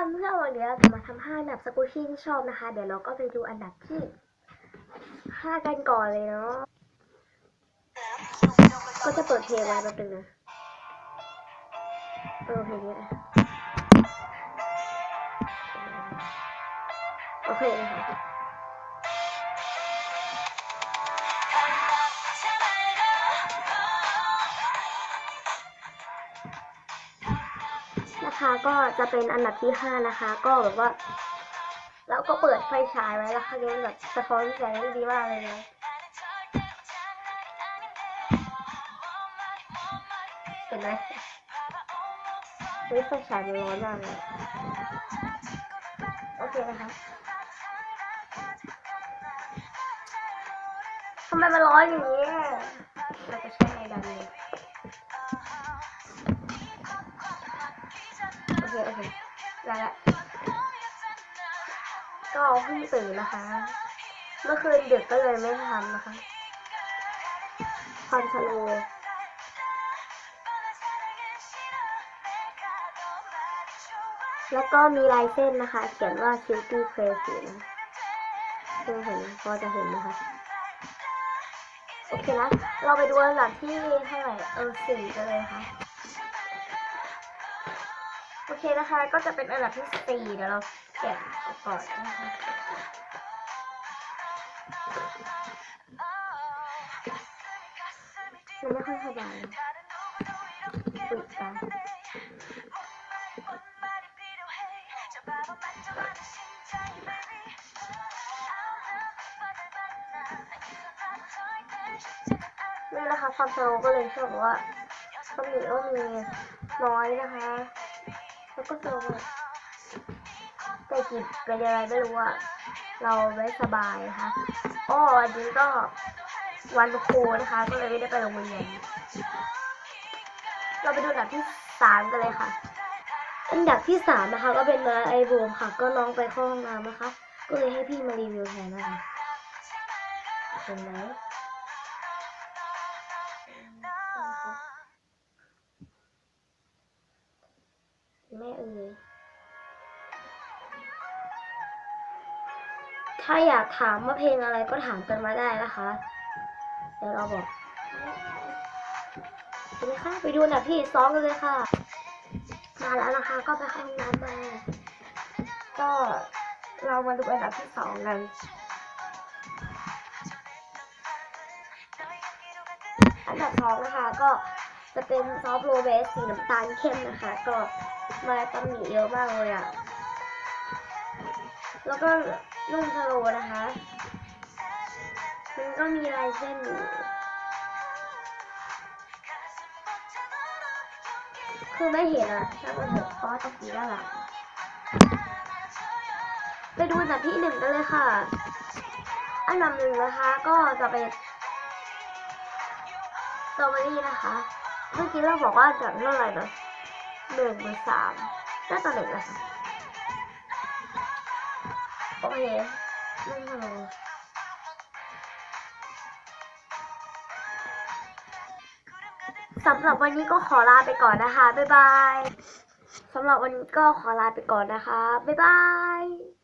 ค่ะเพื่อนวันนี้เราจะมาทำห้าอันดับสกูชี่ที่ชอบนะคะ เดี๋ยวเราก็ไปดูอันดับที่ห้ากันก่อนเลยเนาะก็จะเปิดเพลงไว้แป๊บนึงนะเออเพลงนี้นะโอเคนะคะ นะคะก็จะเป็นอันดับที่ห้านะคะ ก็แบบว่าแล้วก็เปิดไฟฉายไว้แล้วค่ะเนี่ยแบบสะท้อนแสงได้ดีมากเลยนะเห็นไหมเฮ้ยไฟฉายมันร้อนมากเลยโอเคนะคะทำไมมันร้อนอย่างนี้เราจะใช้ไงดันเลย ได้ละก็เพิ่งตื่นนะคะ เมื่อคืนดึกก็เลยไม่ทำนะคะความสโลแล้วก็มีลายเส้นนะคะ เขียนว่า Cutie Crazy นะเพื่อเห็นพอจะเห็นนะคะ โอเคนะ เราไปดูอันดับที่เท่าไหร่ เออสี่กันเลยค่ะ เคนะคะ ก็จะเป็นอันดับที่สี่เดี๋ยวเราแกะออกก่อนนะคะมันไม่ค่อยสบายปิดตานี่นะคะความสโลก็เลยชอบบอว่าต้องมีต้องมีน้อยนะคะ แล้วก็สโลว์แต่กิจเป็นยังไงไม่รู้อะเราไม่สบายนะคะอ้อวันนี้ก็วันครูนะคะ ก็เลยไม่ได้ไปโรงเรียน เราไปดูอันดับที่สามกันเลยค่ะอันดับที่สามนะคะ ก็เป็นมาไอโบมค่ะ ก็น้องไปเข้าห้องน้ำนะคะ ก็เลยให้พี่มารีวิวแทนนะคะเห็นไหม เอ๋ยถ้าอยากถามว่าเพลงอะไรก็ถามกันมาได้นะคะ เดี๋ยวเราบอกไปเลยค่ะ ไปดูนดับที่สองกันเลยค่ะ มาแล้วนะคะ ก็ไปเข้าห้องน้ำมา ก็เรามาดูอันดับที่สองกันอันดับสองนะคะก็ จะเป็นซอฟโรเบสสีน้ำตาลเข้มนะคะ ก็มาตำหนิเยอะมากเลยอะ่ะ แล้วก็นุ่มสโลนะคะมันก็มีลายเส้นอยู่คือไม่เห็นอะช่างมันเถอะเพราะว่าตะกี้ด้านหลังไปดูอันดับที่หนึ่งกันเลยค่ะ อันดับหนึ่งนะคะก็จะเป็นสตรอเบอรี่นะคะ เมื่อกี้เราบอกว่าจากเท่าไหร่นะหนึ่งหรือสามน่าจะหนึ่งนะคะโอเคนั่นเลยสำหรับวันนี้ก็ขอลาไปก่อนนะคะ บ๊ายบาย สำหรับวันนี้ก็ขอลาไปก่อนนะคะ บ๊ายบาย